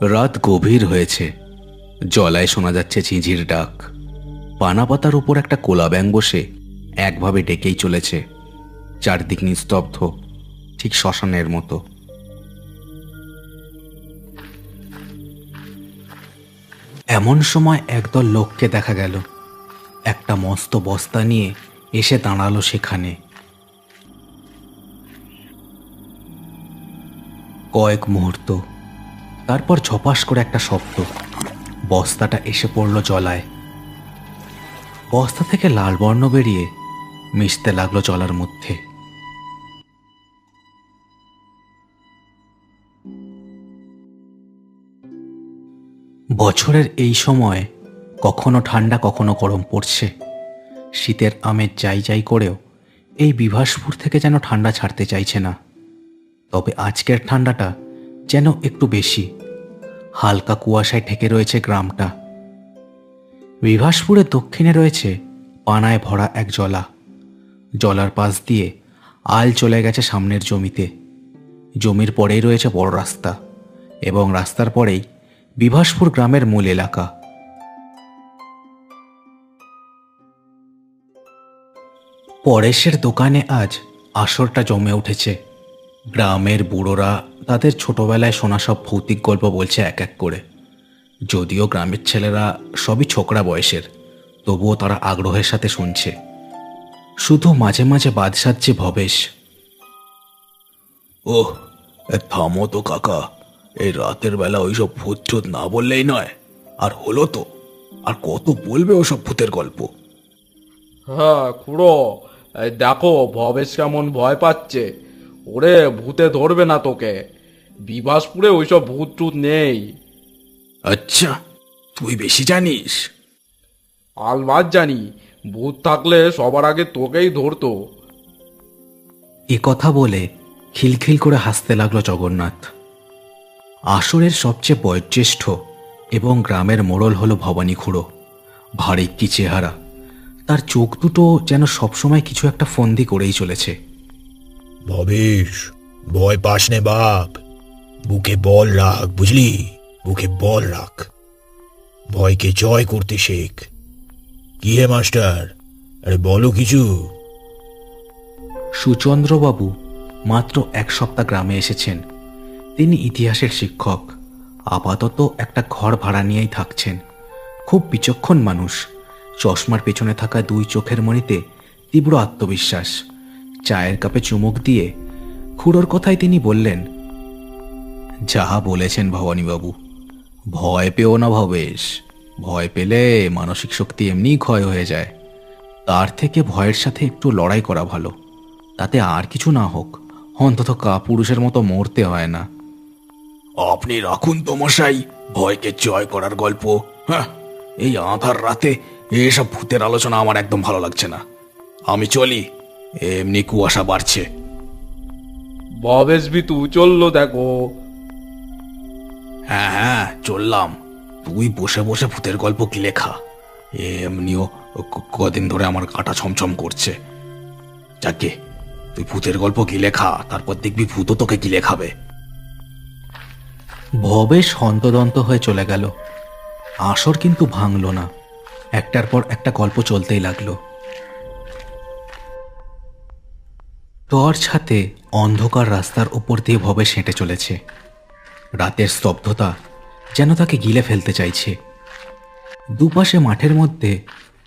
রাত গভীর হয়েছে। জলায় শোনা যাচ্ছে ঝিঁঝির ডাক। পানা পাতার উপর একটা কোলা ব্যাং বসে একভাবে ডেকেই চলেছে। চারদিক নিস্তব্ধ, ঠিক শ্মশানের মতো। এমন সময় একদল লোককে দেখা গেল। একটা মস্ত বস্তা নিয়ে এসে দাঁড়াল সেখানে। কয়েক মুহূর্ত তারপর ঝপাস করে একটা শব্দ। বস্তাটা এসে পড়ল জলায়। বস্তা থেকে লাল বর্ণ বেরিয়ে মিশতে লাগল জলার মধ্যে। বছরের এই সময় কখনো ঠান্ডা, কখনো গরম পড়ছে। শীতের আমের যাই যাই করেও এই বিভাসপুর থেকে যেন ঠান্ডা ছাড়তে চাইছে না। তবে আজকের ঠান্ডাটা যেন একটু বেশি। হালকা কুয়াশায় ঢেকে রয়েছে গ্রামটা। বিভাসপুরের দক্ষিণে রয়েছে পানায় ভরা এক জলা। জলার পাশ দিয়ে আল চলে গেছে সামনের জমিতে। জমির পরেই রয়েছে বড় রাস্তা এবং রাস্তার পরেই বিভাসপুর গ্রামের মূল এলাকা। পরেশের দোকানে আজ আসরটা জমে উঠেছে। গ্রামের বুড়োরা তাদের ছোটবেলায় শোনা সব ভৌতিক গল্প বলছে এক এক করে। যদিও গ্রামের ছেলেরা সবই ছোকরা বয়সের তবুও তারা আগ্রহের সাথে শুনছে। শুধু মাঝে মাঝে বাদ সাজছে ভবেশ। ওহ থামো তো কাকা এই রাতের বেলা ওইসব ভূত টুত না বললেই নয়। আর হলো তো আর কত বলবে ওসব ভূতের গল্প? হ্যাঁ খুড়ো এই দেখো ভবেশ কেমন ভয় পাচ্ছে। ওরে ভূতে ধরবে না তোকে। বিভাসপুরে ওইসব ভূত টুত নেই। আচ্ছা তুই বেশি জানিস? আলবাদ জানি ভূত থাকলে সবার আগে তোকেই ধরতো। এ কথা বলে খিলখিল করে হাসতে লাগল জগন্নাথ। আসরের সবচেয়ে বয়োজ্যেষ্ঠ এবং গ্রামের মোড়ল হলো ভবানী খুঁড়ো। ভারী কি চেহারা। তার চোখ দুটো যেন সবসময় কিছু একটা ফন্দি করেই চলেছে। ভবেশ, ভয় পাস নে বাপ। বুকে বল রাখ, বুঝলি? বুকে বল রাখ। ভয়কে জয় করতে শেখ। কি হে মাস্টার? আরে বলো কিছু। সুচন্দ্রবাবু মাত্র এক সপ্তাহ গ্রামে এসেছেন। তিনি ইতিহাসের শিক্ষক। আপাতত একটা ঘর ভাড়া নিয়েই থাকছেন। খুব বিচক্ষণ মানুষ। চশমার পেছনে থাকা দুই চোখের মণিতে তীব্র আত্মবিশ্বাস। চায়ের কাপে চুমুক দিয়ে খুড়োর কথায় তিনি বললেন, যাহা বলেছেন ভবানীবাবু, ভয় পেও না ভবেশ। ভয় পেলে মানসিক শক্তি এমনিই ক্ষয় হয়ে যায়। তার থেকে ভয়ের সাথে একটু লড়াই করা ভালো। তাতে আর কিছু না হোক, অন্তত কাপুরুষের মতো মরতে হয় না। আপনি রাখুন তো মশাই, ভয়কে জয় করার গল্প। হ্যাঁ এই আধার রাতে এসব ভূতের আলোচনা আমার একদম ভালো লাগছে না। আমি চলি। এমনি কুয়াশা বাড়ছে। ভবেশ বিতু চলল দেখো। হ্যাঁ হ্যাঁ চললাম। তুই বসে বসে ভূতের গল্প কি লেখা? এমনিও কদিন ধরে আমার কাটা ছমছম করছে। যাকে তুই ভূতের গল্প কি লেখা? তারপর দেখবি ভূতও তোকে কি লেখাবে। ভবেশ হন্তদন্ত হয়ে চলে গেল। আসর কিন্তু ভাঙল না। একটার পর একটা গল্প চলতেই লাগল। টর্চ হাতে অন্ধকার রাস্তার উপর দিয়ে ভবেশ হেঁটে চলেছে। রাতের স্তব্ধতা যেন তাকে গিলে ফেলতে চাইছে। দুপাশে মাঠের মধ্যে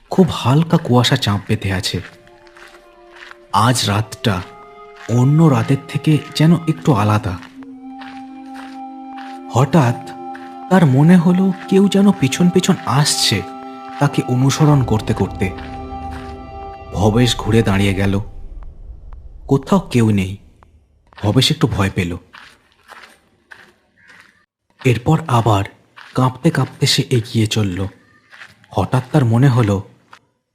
খুব হালকা কুয়াশা চাঁপ পেতে আছে। আজ রাতটা অন্য রাতের থেকে যেন একটু আলাদা। হঠাৎ তার মনে হলো কেউ যেন পিছন পিছন আসছে তাকে অনুসরণ করতে করতে। ভবেশ ঘুরে দাঁড়িয়ে গেল। কোথাও কেউ নেই। ভবেশ একটু ভয় পেল। এরপর আবার কাঁপতে কাঁপতে সে এগিয়ে চলল। হঠাৎ তার মনে হলো,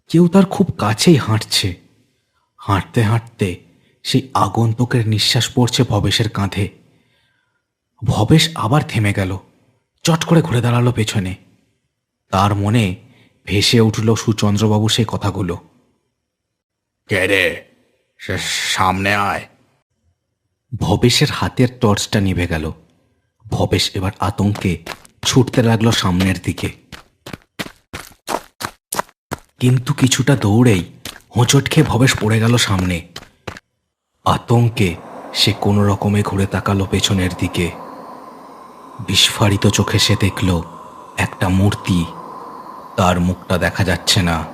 কেউ তার খুব কাছেই হাঁটছে। হাঁটতে হাঁটতে সেই আগন্তুকের নিঃশ্বাস পড়ছে ভবেশের কাঁধে। ভবেশ আবার থেমে গেল, চট করে ঘুরে দাঁড়াল পেছনে। তার মনে ভেসে উঠল সুচন্দ্রবাবু সেই কথাগুলো। কে রে? সামনে আয়। ভবেশের হাতের টর্চটা নিভে গেল। ভবেশ এবার আতঙ্কে ছুটতে লাগল সামনের দিকে। কিন্তু কিছুটা দৌড়েই হোঁচট খেয়ে ভবেশ পড়ে গেল সামনে। আতঙ্কে সে কোনো রকমে ঘুরে তাকালো পেছনের দিকে। বিস্ফারিত চোখে সে দেখল একটা মূর্তি। তার মুখটা দেখা যাচ্ছে না।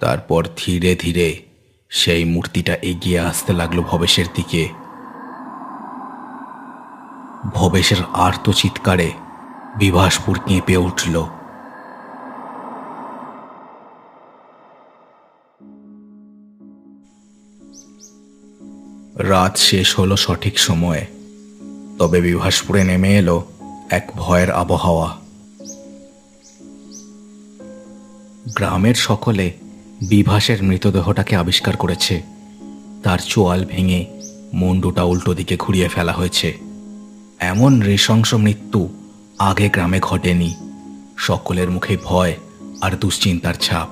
তারপর ধীরে ধীরে সেই মূর্তিটা এগিয়ে আসতে লাগল ভবেশের দিকে। ভবেশের আর্ত চিৎকারে বিভাসপুর কেঁপে উঠল। রাত শেষ হলো সঠিক সময়ে, তবে বিভাসপুরে নেমে এলো এক ভয়ের আবহাওয়া। গ্রামের সকলে বিভাসের মৃতদেহটাকে আবিষ্কার করেছে। তার চোয়াল ভেঙে মুন্ডুটা উল্টো দিকে ঘুরিয়ে ফেলা হয়েছে। এমন নৃশংস মৃত্যু আগে গ্রামে ঘটেনি। সকলের মুখে ভয় আর দুশ্চিন্তার ছাপ।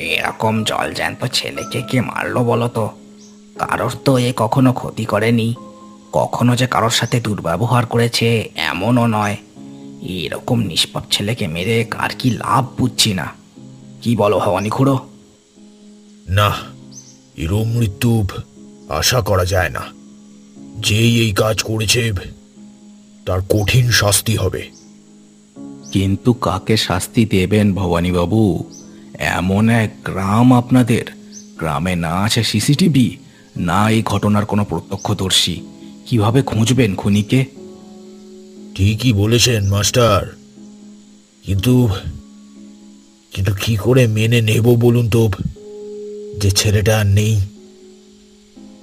এরকম জল জ্যান্ত ছেলেকে কে মারলো বলো তো? কারোর তো এ কখনো ক্ষতি করেনি। কখনো যে কারোর সাথে দুর্ব্যবহার করেছে এমনও নয়। এরকম নিষ্পাপ ছেলেকে মেরে কার কি লাভ বুঝছি না। কি বলো ভবানী খুড়ো? না এরম মৃত্যু আশা করা যায় না। যেই এই কাজ করেছে তার কঠিন শাস্তি হবে। কিন্তু কাকে শাস্তি দেবেন ভবানীবাবু এমন এক গ্রাম আপনাদের। গ্রামে না আছে সিসিটিভি না এই ঘটনার কোনো প্রত্যক্ষদর্শী। কীভাবে খুঁজবেন খুনিকে? ঠিকই বলেছেন মাস্টার। কিন্তু কিন্তু কি করে মেনে নেব বলুন তো যে ছেলেটা আর নেই।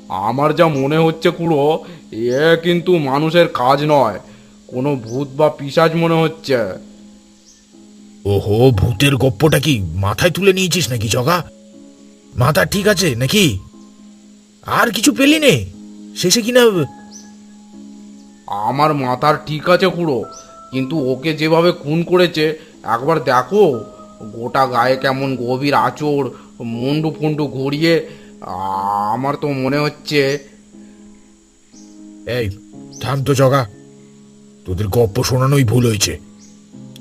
আমার যা মনে হচ্ছে কুড়ো এ কিন্তু মানুষের কাজ নয়। কোনো ভূত বা পিসাজ মনে হচ্ছে। ওহো ভূতের গপ্পটা কি মাথায় তুলে নিয়েছিস নাকি জগা? মাথা ঠিক আছে নাকি? আর কিছু পেলি নে? শেষে কিনা আমার মাথার ঠিক আছে কুড়ো কিন্তু ওকে যেভাবে খুন করেছে একবার দেখো। গোটা গায়ে কেমন গভীর আঁচড়, মুন্ডু ফুন্ডু ঘুরিয়ে, আমার তো মনে হচ্ছে এই, থাম তো জগা। তোদের গপ্প শোনানোই ভুল হয়েছে।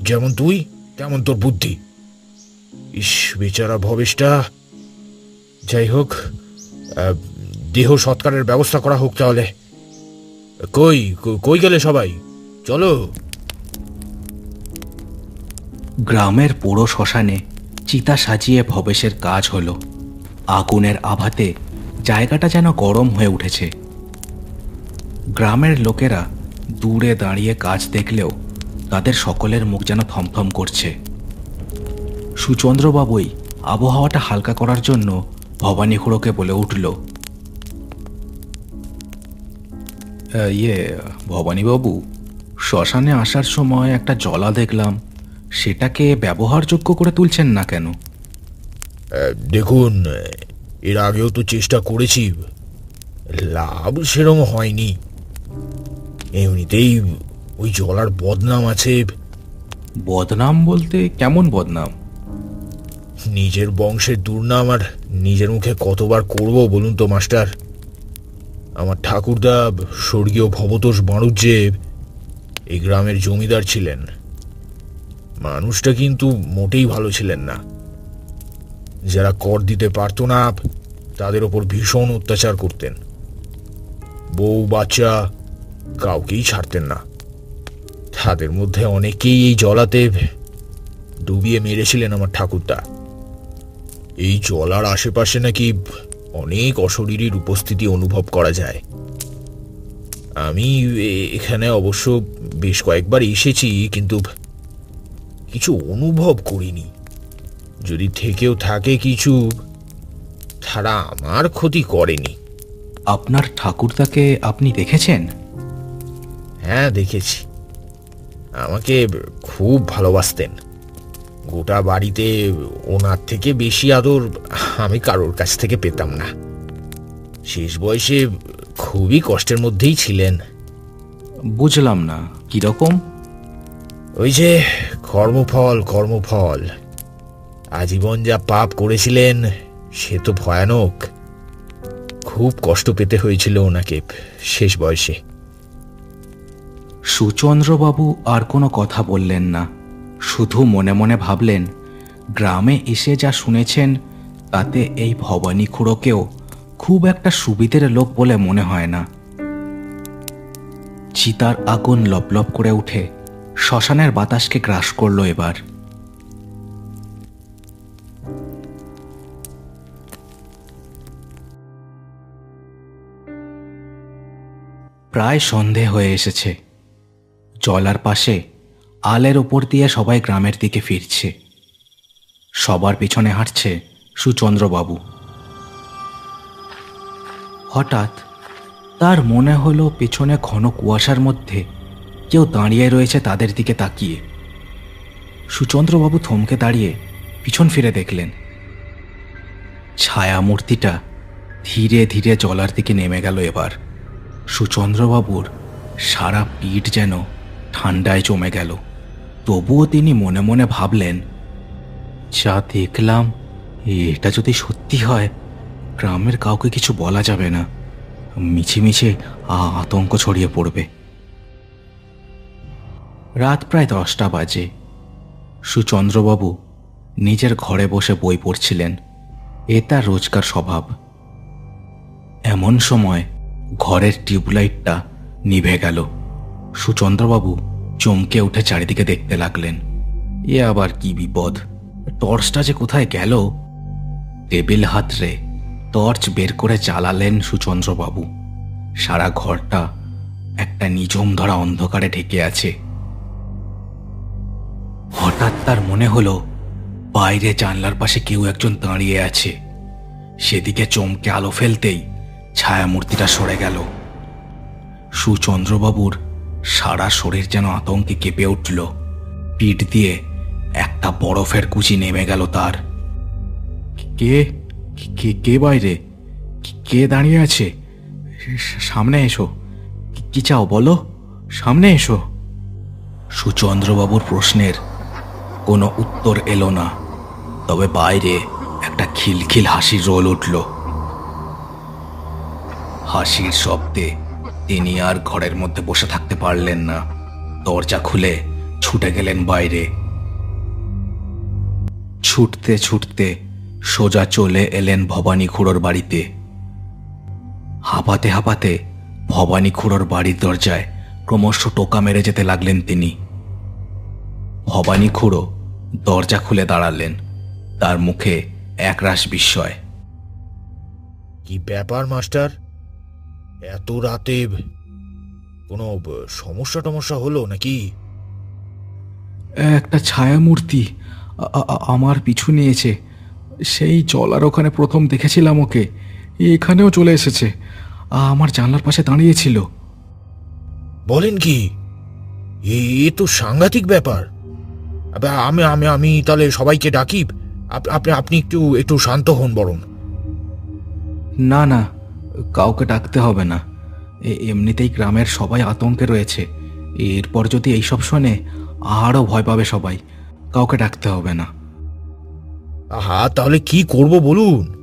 যেমন তুই, তেমন তোর বুদ্ধি। ইস, বেচারা ভবেশটা। যাই হোক দেহ সৎকারের ব্যবস্থা করা হোক তাহলে। কই- কই গেলে সবাই? চলো। গ্রামের পুরো শ্মশানে চিতা সাজিয়ে ভবেশের কাজ হলো। আগুনের আভাতে জায়গাটা যেন গরম হয়ে উঠেছে। গ্রামের লোকেরা দূরে দাঁড়িয়ে কাজ দেখলেও তাদের সকলের মুখ যেন থমথম করছে। সুচন্দ্রবাবুই আবহাওয়াটা হালকা করার জন্য ভবানী খুড়োকে বলে উঠল ইয়ে ভবানীবাবু, শ্মশানে আসার সময় একটা জলা দেখলাম। সেটাকে ব্যবহারযোগ্য করে তুলছেন না কেন? দেখুন এর আগেও তো চেষ্টা করেছি। লাভ সেরম হয়নি। এমনিতেই ওই জলার বদনাম আছে। বদনাম বলতে কেমন বদনাম? নিজের বংশের দুর্নাম আর নিজের মুখে কতবার করব বলুন তো মাস্টার? আমার ঠাকুরদা স্বর্গীয় ভবতোষ বাণুজ্যে এই গ্রামের জমিদার ছিলেন। মানুষটা কিন্তু মোটেই ভালো ছিলেন না। যারা কর দিতে পারতো না, তাদের ওপর ভীষণ অত্যাচার করতেন। বউ, বাচ্চা কাউকেই ছাড়তেন না। তাদের মধ্যে অনেকেই এই জলাতে ডুবিয়ে মেরেছিলেন আমার ঠাকুরদা। এই জলার আশেপাশে নাকি অনেক অশরীরীর উপস্থিতি অনুভব করা যায়। আমি এখানে অবশ্য বেশ কয়েকবার এসেছি, কিন্তু কিছু অনুভব করিনি। যদি থেকেও থাকে কিছু তারা আমার ক্ষতি করেনি। আপনার ঠাকুরদাকে আপনি দেখেছেন? হ্যাঁ দেখেছি। আমাকে খুব ভালোবাসতেন। গোটা বাড়িতে ওনার থেকে বেশি আদর আমি কারোর কাছ থেকে পেতাম না। শেষ বয়সে খুবই কষ্টের মধ্যেই ছিলেন। বুঝলাম না কীরকম? ওই যে কর্মফল কর্মফল। আজীবন যা পাপ করেছিলেন, সে তো ভয়ানক। খুব কষ্ট পেতে হয়েছিল ওনাকে শেষ বয়সে। সুচন্দ্রবাবু আর কোনো কথা বললেন না। শুধু মনে মনে ভাবলেন, গ্রামে এসে যা শুনেছেন, তাতে এই ভবানী খুড়োকেও খুব একটা সুবিধের লোক বলে মনে হয় না। চিতার আগুন লপলপ করে উঠে শ্মশানের বাতাসকে গ্রাস করল এবার। প্রায় সন্ধে হয়ে এসেছে। জলার পাশে আলের ওপর দিয়ে সবাই গ্রামের দিকে ফিরছে। সবার পিছনে হাঁটছে সুচন্দ্রবাবু। হঠাৎ তার মনে হলো পেছনে ঘন কুয়াশার মধ্যে কেউ দাঁড়িয়ে রয়েছে তাদের দিকে তাকিয়ে। সুচন্দ্রবাবু থমকে দাঁড়িয়ে পিছন ফিরে দেখলেন। ছায়া মূর্তিটা ধীরে ধীরে জলার দিকে নেমে গেল এবার। সুচন্দ্রবাবুর সারা পিঠ যেন ঠান্ডায় জমে গেল। তবুও তিনি মনে মনে ভাবলেন, যা দেখলাম, এটা যদি সত্যি হয়, গ্রামের কাউকে কিছু বলা যাবে না। মিছিমিছে আতঙ্ক ছড়িয়ে পড়বে। রাত প্রায় দশটা বাজে। সুচন্দ্রবাবু নিজের ঘরে বসে বই পড়ছিলেন। এ তার রোজকার স্বভাব। এমন সময় ঘরের টিউবলাইটটা নিভে গেল। সুচন্দ্রবাবু চমকে উঠে চারিদিকে দেখতে লাগলেন। এ আবার কি বিপদ? টর্চটা যে কোথায় গেল? টেবিল হাতরে টর্চ বের করে চালালেন সুচন্দ্রবাবু। সারা ঘরটা একটা নিঝুম ধরা অন্ধকারে ঢেকে আছে। হঠাৎ তার মনে হলো, বাইরে জানলার পাশে কেউ একজন দাঁড়িয়ে আছে। সেদিকে চমকে আলো ফেলতেই ছায়ামূর্তিটা সরে গেল। সুচন্দ্রবাবুর সারা শরীর যেন আতঙ্কে কেঁপে উঠল। পিঠ দিয়ে একটা বরফের কুচি নেমে গেল তার। কে কে কে বাইরে? কে দাঁড়িয়ে আছে? সামনে এসো। কি চাও বলো? সামনে এসো। সুচন্দ্রবাবুর প্রশ্নের কোনো উত্তর এলো না। তবে বাইরে একটা খিলখিল হাসির রোল উঠল। হাসির শব্দে তিনি আর ঘরের মধ্যে বসে থাকতে পারলেন না। দরজা খুলে ছুটে গেলেন বাইরে। ছুটতে ছুটতে সোজা চলে এলেন ভবানী খুড়োর বাড়িতে। হাঁপাতে হাঁপাতে ভবানী খুঁড়োর বাড়ির দরজায় ক্রমশ টোকা মেরে যেতে লাগলেন তিনি। ভবানী খুড়ো দরজা খুলে দাঁড়ালেন। তার মুখে একরাশ বিস্ময়। কি ব্যাপার মাস্টার? এত রাতে কোনো সমস্যা টমস্যা হলো নাকি? একটা ছায়ামূর্তি আমার পিছু নিয়েছে। সেই চলার ওখানে প্রথম দেখেছিলাম ওকে। এখানেও চলে এসেছে। আমার জানলার পাশে দাঁড়িয়েছিল। বলেন কি? এ তো সাংঘাতিক ব্যাপার। আমি আমি আমি তাহলে সবাইকে ডাকি? আপনি আপনি একটু একটু শান্ত হন বরং। না না কাউকে ডাকতে হবে না। এমনিতেই গ্রামের সবাই আতঙ্কে রয়েছে। এরপর যদি এইসব শোনে আরও ভয় পাবে সবাই। কাউকে ডাকতে হবে না। আহা তাহলে কি করব বলুন?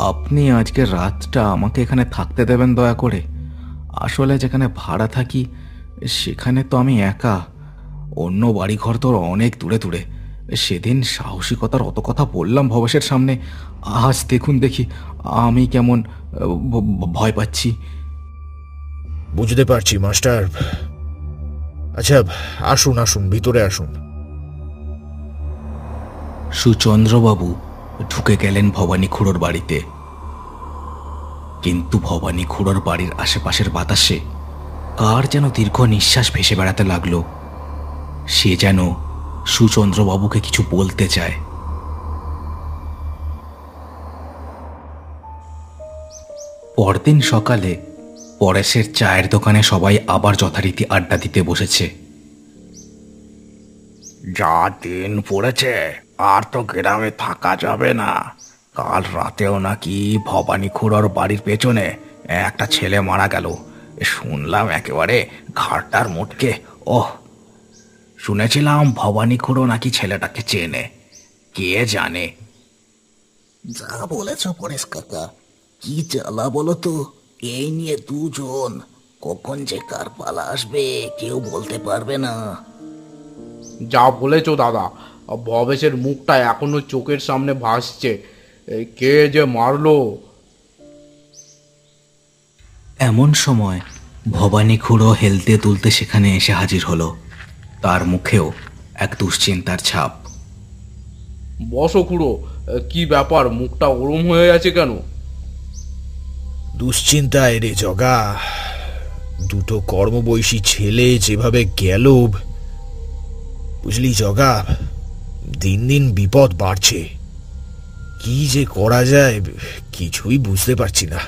আপনি আজকে রাতটা আমাকে এখানে থাকতে দেবেন দয়া করে। আসলে যেখানে ভাড়া থাকি সেখানে তো আমি একা। অন্য বাড়িঘর তোর অনেক দূরে দূরে। সেদিন সাহসিকতার অত কথা বললাম ভবসের সামনে। আজ দেখুন দেখি আমি কেমন ভয় পাচ্ছি। বুঝতে পারছি মাস্টার। আচ্ছা আসুন আসুন ভিতরে আসুন। সুচন্দ্রবাবু ঢুকে গেলেন ভবানী খুড়োর বাড়িতে। কিন্তু ভবানী খুড়োর বাড়ির আশেপাশের বাতাসে কার যেন দীর্ঘ নিঃশ্বাস ভেসে বেড়াতে লাগল। সে যেন সুচন্দ্রবাবুকে কিছু বলতে চায়। পরদিন সকালে পরেশের চায়ের দোকানে সবাই আবার যথারীতি আড্ডা দিতে বসেছে। যা দিন পড়েছে, আর তো গ্রামে থাকা যাবে না। কাল রাতেও নাকি ভবানী খুড়োর বাড়ির পেছনে একটা ছেলে মারা গেল। শুনলাম একেবারে ঘাটটার মোটকে। ওহ শুনেছিলাম ভবানী খুড়ো নাকি ছেলেটাকে চেনে। কে জানে? যা বলেছ পরেশ কাকা কি জ্বালা বলো তো? এই নিয়ে দুজন কখন যে কার পালা আসবে কেউ বলতে পারবে না। যা বলেছ দাদা ভবেশের মুখটা এখনও চোখের সামনে ভাসছে। কে যে মারলো? এমন সময় ভবানী খুঁড়ো হেলতে তুলতে সেখানে এসে হাজির হলো। তার মুখেও এক দুশ্চিন্তার ছাপ। বসো খুড়ো কি ব্যাপার মুখটা ওরম হয়ে আছে কেন? দুশ্চিন্তায় রে জগা দুটো কর্মবয়সী ছেলে যেভাবে গেল বুঝলি জগা দিন দিন বিপদ বাড়ছে। কি যে করা যায় কিছুই বুঝতে পারছি না।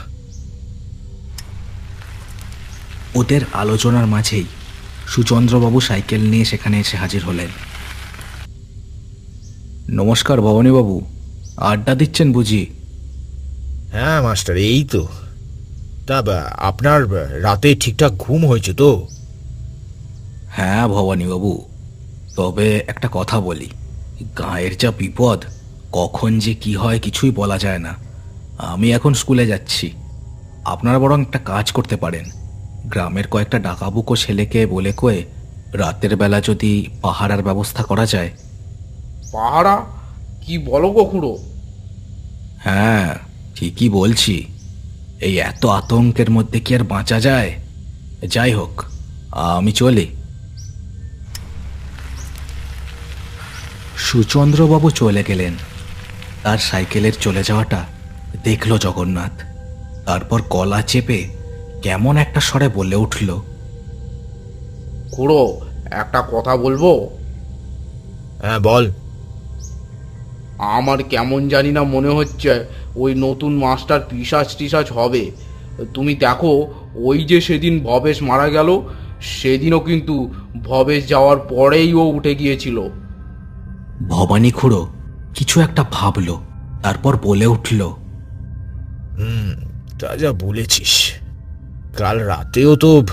ওদের আলোচনার মাঝেই সুচন্দ্রবাবু সাইকেল নিয়ে সেখানে এসে হাজির হলেন। নমস্কার ভবানীবাবু আড্ডা দিচ্ছেন বুঝি? হ্যাঁ মাস্টার এই তো। তা আপনার রাতে ঠিকঠাক ঘুম হয়েছে তো? হ্যাঁ ভবানীবাবু। তবে একটা কথা বলি গায়ের যা বিপদ কখন যে কি হয় কিছুই বলা যায় না। আমি এখন স্কুলে যাচ্ছি। আপনারা বরং একটা কাজ করতে পারেন। গ্রামের কয়েকটা ডাকাবুকো ছেলেকে বলে কয়ে রাতের বেলা যদি পাহারার ব্যবস্থা করা যায়। পাহারা? কি বলো গো হ্যাঁ ঠিকই বলছি। এই এত আতঙ্কের মধ্যে কি আর বাঁচা যায়? যাই হোক আমি চলি। সুচন্দ্রবাবু চলে গেলেন। তার সাইকেলের চলে যাওয়াটা দেখল জগন্নাথ। তারপর কলা চেপে কেমন একটা স্বরে বলে উঠল খুড়ো একটা কথা বলব? হ্যাঁ বল। আমার কেমন জানি না মনে হচ্ছে ওই নতুন মাস্টার পিসাজ টিসাজ হবে। তুমি দেখো ওই যে সেদিন ভবেশ মারা গেল সেদিনও কিন্তু ভবেশ যাওয়ার পরেই ও উঠে গিয়েছিল। ভবানী খুড়ো কিছু একটা ভাবলো তারপর বলে উঠল হুম তা যা বলেছিস। কাল রাতেও তো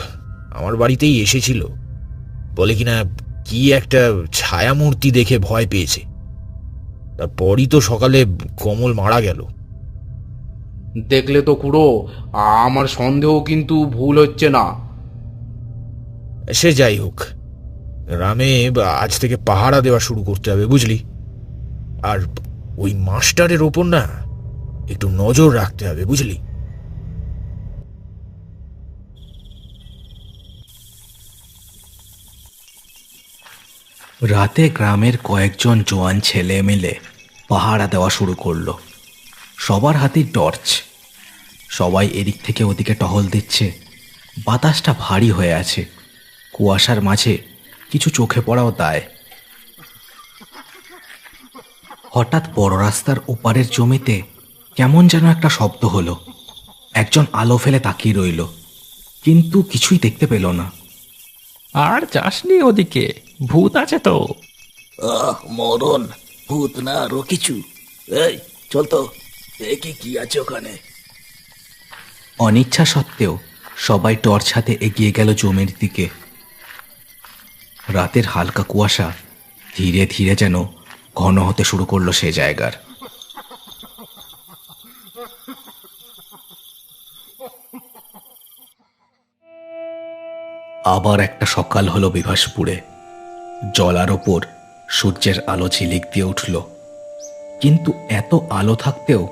আমার বাড়িতেই এসেছিল। বলে কিনা কি একটা ছায়ামূর্তি দেখে ভয় পেয়েছে। তারপরই তো সকালে কমল মারা গেল। দেখলে তো কুড়ো আমার সন্দেহ কিন্তু ভুল হচ্ছে না। সে যাই হোক গ্রামে আজ থেকে পাহারা দেওয়া শুরু করতে হবে বুঝলি? আর ওই মাস্টারের ওপর না একটু নজর রাখতে হবে বুঝলি? রাতে গ্রামের কয়েকজন জোয়ান ছেলে মিলে পাহারা দেওয়া শুরু করল। সবার হাতেই টর্চ। সবাই এদিক থেকে ওদিকে টহল দিচ্ছে। বাতাসটা ভারী হয়ে আছে। কুয়াশার মাঝে কিছু চোখে পড়াও দায়। হঠাৎ বড় রাস্তার ওপারের জমিতে কেমন যেন একটা শব্দ হলো। একজন আলো ফেলে তাকিয়ে রইল। কিন্তু কিছুই দেখতে পেল না। আর যাসনি ওদিকে। ভূত আছে তো? আহ মরণ ভূত না আরও কিছু। এই চল তো দেখি কি আছে ওখানে। অনিচ্ছা সত্ত্বেও সবাই টর্চ হাতে এগিয়ে গেল জমির দিকে। রাতের হালকা কুয়াশা ধীরে ধীরে যেন ঘন হতে শুরু করল সে জায়গার। আবার একটা সকাল হলো বিভাসপুরে। জলার ওপর সূর্যের আলো ঝিলিক দিয়ে উঠল। কিন্তু এত আলো থাকতেও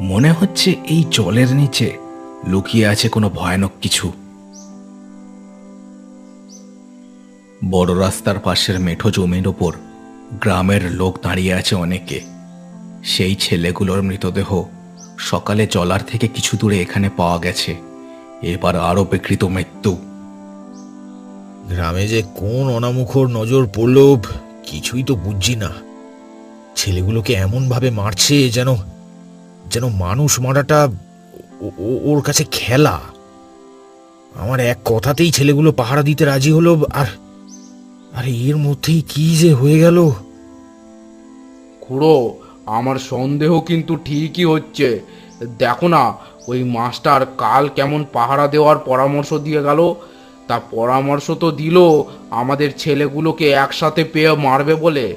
মনে হচ্ছে এই জলের নিচে লুকিয়ে আছে কোনো ভয়ানক কিছু। বড় রাস্তার পাশের মেঠো জমির ওপর গ্রামের লোক দাঁড়িয়ে আছে অনেকে। সেই ছেলেগুলোর মৃতদেহ সকালে জলার থেকে কিছু দূরে এখানে পাওয়া গেছে। এবার আরও বিকৃত মৃত্যু। গ্রামে যে কোন অনামুখর নজর পড়ল, কিছুই তো বুঝছি না। ছেলেগুলোকে এমন ভাবে মারছে যেন যেন মানুষ মারাটা ওর কাছে খেলা। আমার এক কথাতেই ছেলেগুলো পাহারা দিতে রাজি হলো, আর আর এর মধ্যেই কি যে হয়ে গেল? খুড়ো, আমার সন্দেহ কিন্তু ঠিকই হচ্ছে। দেখো না, ওই মাস্টার কাল কেমন পাহারা দেওয়ার পরামর্শ দিয়ে গেল। তা পরামর্শ তো দিল, আমাদের ছেলেগুলোকে একসাথে পেয়ে মারবে বলে।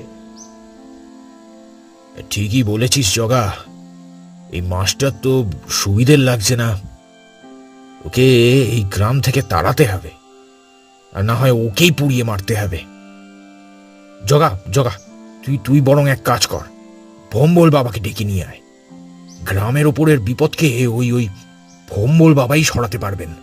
ঠিকই বলেছিস জগা। এই মাস্টার তো সুবিধের লাগছে না। ওকে এই গ্রাম থেকে তাড়াতে হবে। আর না হয় ওকেই পুড়িয়ে মারতে হবে। জগা জগা, তুই তুই বরং এক কাজ কর। ভম্বল বাবাকে ডেকে নিয়ে আয়। গ্রামের ওপরের বিপদকে ওই ওই ভম্বল বাবাই সরাতে পারবেন।